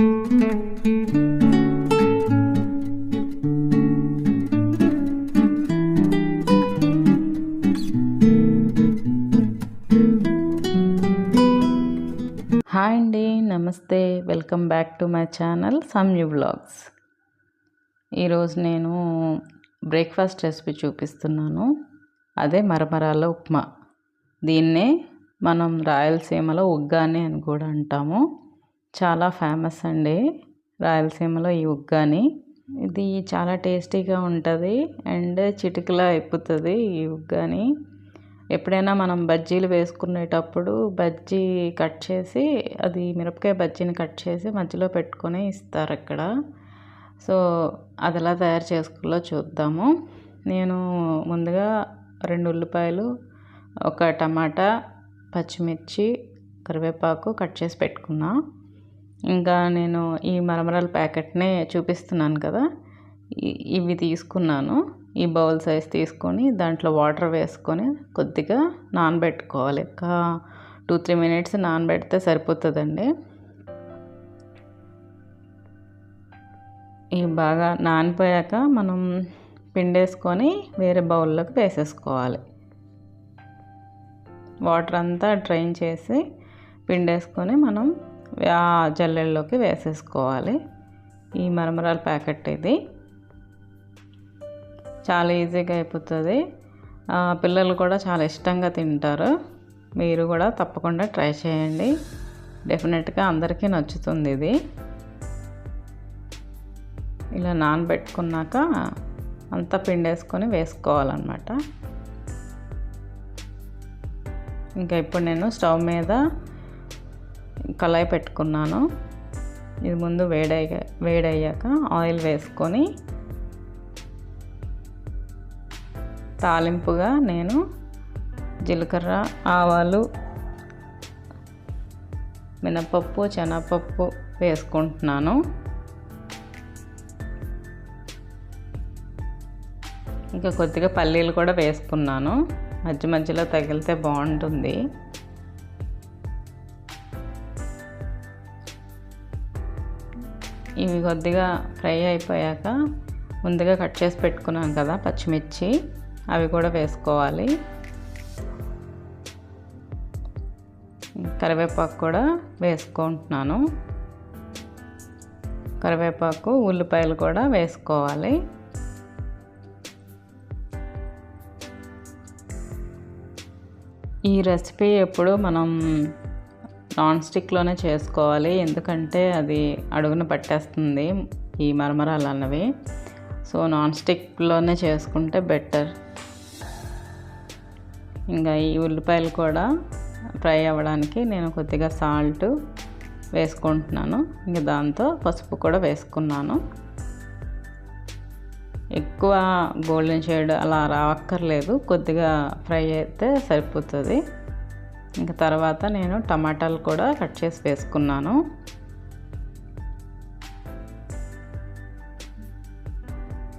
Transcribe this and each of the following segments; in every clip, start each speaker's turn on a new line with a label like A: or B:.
A: Hi అండి నమస్తే. Welcome back to my channel Samyu vlogs. ఈరోజు నేను బ్రేక్ఫాస్ట్ రెసిపీ చూపిస్తున్నాను. అదే మరమరాల ఉప్మా. దీన్నే మనం రాయలసీమలో ఉగ్గాని అని కూడా అంటాము. చాలా ఫేమస్ అండి రాయలసీమలో ఈ ఉగ్గాని. ఇది చాలా టేస్టీగా ఉంటుంది అండ్ చిటికలా అయిపోతుంది ఈ ఉగ్గాని. ఎప్పుడైనా మనం బజ్జీలు వేసుకునేటప్పుడు బజ్జీ కట్ చేసి అది మిరపకాయ బజ్జీని కట్ చేసి మధ్యలో పెట్టుకొని ఇస్తారు ఇక్కడ సో అది ఎలా తయారు చేసుకోవాలో చూద్దాము. నేను ముందుగా రెండు ఉల్లిపాయలు ఒక టమాటా పచ్చిమిర్చి కరివేపాకు కట్ చేసి పెట్టుకున్నా. ఇంకా నేను ఈ మరమరాల ప్యాకెట్నే చూపిస్తున్నాను కదా. ఇవి తీసుకున్నాను. ఈ బౌల్ సైజ్ తీసుకొని దాంట్లో వాటర్ వేసుకొని కొద్దిగా నానబెట్టుకోవాలి. ఒక టూ త్రీ మినిట్స్ నానబెడితే సరిపోతుందండి. ఇవి బాగా నానిపోయాక మనం పిండేసుకొని వేరే బౌల్లోకి వేసేసుకోవాలి. వాటర్ అంతా డ్రైన్ చేసి పిండేసుకొని మనం ఆ జల్లెల్లోకి వేసేసుకోవాలి. ఈ మరమరాల ప్యాకెట్ ఇది. చాలా ఈజీగా అయిపోతుంది. పిల్లలు కూడా చాలా ఇష్టంగా తింటారు. మీరు కూడా తప్పకుండా ట్రై చేయండి. డెఫినెట్గా అందరికీ నచ్చుతుంది ఇది. ఇలా నానబెట్టుకున్నాక అంతా పిండేసుకొని వేసుకోవాలన్నమాట. ఇంకా ఇప్పుడు నేను స్టవ్ మీద కళాయి పెట్టుకున్నాను. ఇది ముందు వేడయ్యా వేడయ్యాక ఆయిల్ వేసుకొని తాలింపుగా నేను జీలకర్ర ఆవాలు మినపప్పు శనగపప్పు వేసుకుంటున్నాను. ఇంకా కొద్దిగా పల్లీలు కూడా వేసుకున్నాను. మధ్య మధ్యలో తగిలితే బాగుంటుంది. ఇవి కొద్దిగా ఫ్రై అయిపోయాక ముందుగా కట్ చేసి పెట్టుకున్నాను కదా పచ్చిమిర్చి అవి కూడా వేసుకోవాలి. కరివేపాకు కూడా వేసుకుంటున్నాను. కరివేపాకు ఉల్లిపాయలు కూడా వేసుకోవాలి. ఈ రెసిపీ ఎప్పుడు మనం నాన్ స్టిక్లోనే చేసుకోవాలి. ఎందుకంటే అది అడుగున పట్టేస్తుంది ఈ మరమరాలు అన్నవి. సో నాన్ స్టిక్లోనే చేసుకుంటే బెటర్. ఇంకా ఈ ఉల్లిపాయలు కూడా ఫ్రై అవ్వడానికి నేను కొద్దిగా సాల్ట్ వేసుకుంటున్నాను. ఇంకా దాంతో పసుపు కూడా వేసుకున్నాను. ఎక్కువ గోల్డెన్ షేడ్ అలా రావక్కర్లేదు కొద్దిగా ఫ్రై అయితే సరిపోతుంది. ఇంకా తర్వాత నేను టమాటాలు కూడా కట్ చేసి వేసుకున్నాను.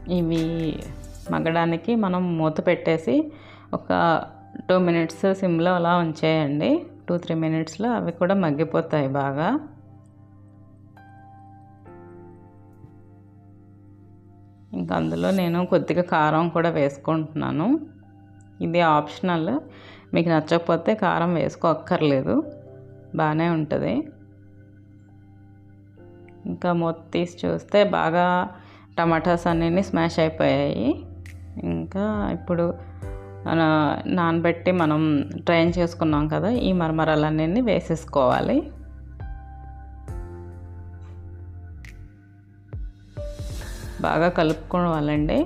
A: ఇవి మగ్గడానికి మనం మూత పెట్టేసి ఒక టూ మినిట్స్ సిమ్లో అలా ఉంచేయండి. టూ త్రీ మినిట్స్లో అవి కూడా మగ్గిపోతాయి బాగా. ఇంకా అందులో నేను కొద్దిగా కారం కూడా వేసుకుంటున్నాను. ఇది ఆప్షనల్. మీకు నచ్చకపోతే కారం వేసుకోక్కర్లేదు బాగానే ఉంటుంది. ఇంకా మూత తీసి చూస్తే బాగా టమాటాస్ అన్నీ స్మాష్ అయిపోయాయి. ఇంకా ఇప్పుడు నానబెట్టి మనం ట్రైన్ చేసుకున్నాం కదా ఈ మరమరాలన్నీ వేసేసుకోవాలి. బాగా కలుపుకోవాలండి.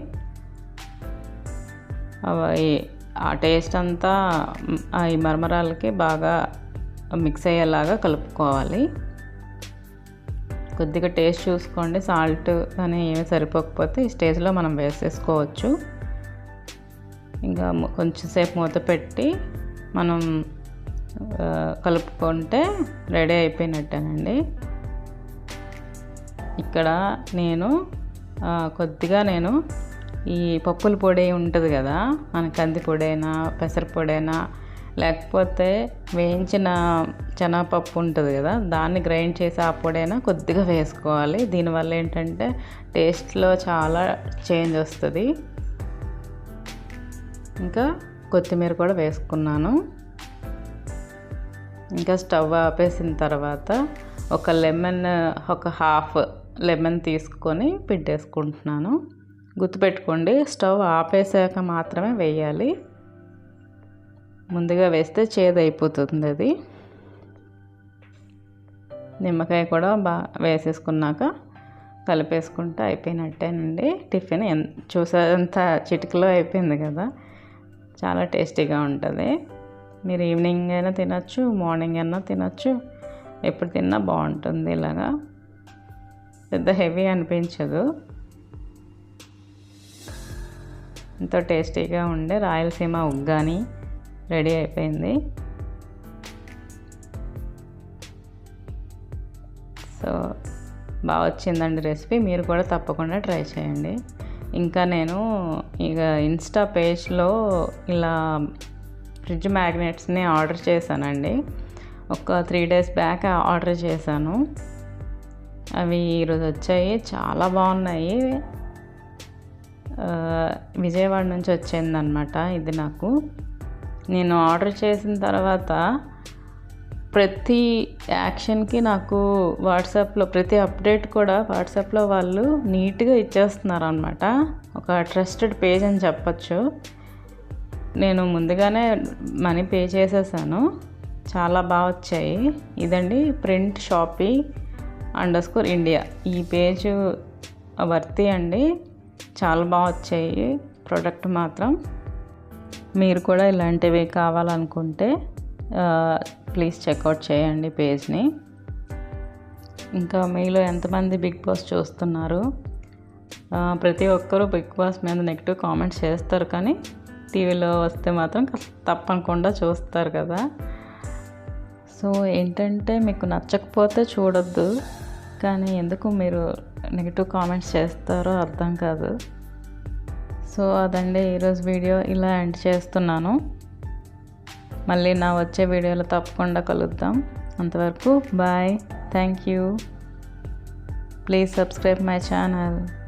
A: అవి ఆ టేస్ట్ అంతా ఈ మరమరాలకి బాగా మిక్స్ అయ్యేలాగా కలుపుకోవాలి. కొద్దిగా టేస్ట్ చూసుకోండి. సాల్ట్ కానీ ఏమి సరిపోకపోతే ఈ స్టేజ్లో మనం వేసేసుకోవచ్చు. ఇంకా కొంచెం సేపు మూత పెట్టి మనం కలుపుకుంటే రెడీ అయిపోయినట్టేనండి. ఇక్కడ నేను కొద్దిగా నేను ఈ పప్పుల పొడి ఉంటుంది కదా మన కంది పొడైనా పెసర పొడైనా లేకపోతే వేయించిన శనగపప్పు ఉంటుంది కదా దాన్ని గ్రైండ్ చేసి ఆ పొడైనా కొద్దిగా వేసుకోవాలి. దీనివల్ల ఏంటంటే టేస్ట్లో చాలా చేంజ్ వస్తుంది. ఇంకా కొత్తిమీర కూడా వేసుకున్నాను. ఇంకా స్టవ్ ఆపేసిన తర్వాత ఒక లెమన్ ఒక హాఫ్ లెమన్ తీసుకొని పిండేసుకుంటున్నాను. గుర్తుపెట్టుకోండి స్టవ్ ఆపేసాక మాత్రమే వేయాలి. ముందుగా వేస్తే చేదు అయిపోతుంది అది నిమ్మకాయ కూడా బాగా వేసేసుకున్నాక కలిపేసుకుంటే అయిపోయినట్టేనండి. టిఫిన్ ఎంత చూసేంత చిటికలో అయిపోయింది కదా చాలా టేస్టీగా ఉంటుంది. మీరు ఈవినింగ్ అయినా తినచ్చు మార్నింగ్ అయినా తినచ్చు ఎప్పుడు తిన్నా బాగుంటుంది ఇలాగా. పెద్ద హెవీ అనిపించదు. ఎంతో టేస్టీగా ఉండే రాయలసీమ ఉగ్గాని రెడీ అయిపోయింది. సో బాగా వచ్చిందండి రెసిపీ. మీరు కూడా తప్పకుండా ట్రై చేయండి. ఇంకా నేను ఇక ఇన్స్టా పేజ్లో ఇలా ఫ్రిడ్జ్ మ్యాగ్నెట్స్ని ఆర్డర్ చేశానండి. ఒక త్రీ డేస్ బ్యాక్ ఆర్డర్ చేశాను. అవి ఈరోజు వచ్చాయి. చాలా బాగున్నాయి. విజయవాడ నుంచి వచ్చిందనమాట ఇది నాకు. నేను ఆర్డర్ చేసిన తర్వాత ప్రతి యాక్షన్కి నాకు వాట్సాప్లో ప్రతి అప్డేట్ కూడా వాట్సాప్లో వాళ్ళు నీట్గా ఇచ్చేస్తున్నారు అనమాట ఒక ట్రస్టెడ్ పేజ్ అని చెప్పచ్చు. నేను ముందుగానే మనీ పే చేసేసాను. చాలా బాగా వచ్చాయి. ఇదండి print shopping under score India. ఈ పేజ్ వర్తి అండి. చాలా బాగా వచ్చాయి ప్రోడక్ట్ మాత్రం. మీరు కూడా ఇలాంటివి కావాలనుకుంటే ప్లీజ్ చెక్అవుట్ చేయండి పేజ్ని. ఇంకా మీలో ఎంతమంది బిగ్ బాస్ చూస్తున్నారు? ప్రతి ఒక్కరూ బిగ్ బాస్ మీద నెగిటివ్ కామెంట్స్ చేస్తారు కానీ టీవీలో వస్తే మాత్రం తప్పకుండా చూస్తారు కదా. సో ఏంటంటే మీకు నచ్చకపోతే చూడొద్దు. కానీ ఎందుకు మీరు నెగిటివ్ కామెంట్స్ చేస్తారో అర్థం కాదు. సో అదండి ఈరోజు వీడియో ఇలా ఎండ్ చేస్తున్నాను. మళ్ళీ నా వచ్చే వీడియోలో తప్పకుండా కలుద్దాం. అంతవరకు bye. Thank you. Please subscribe my channel.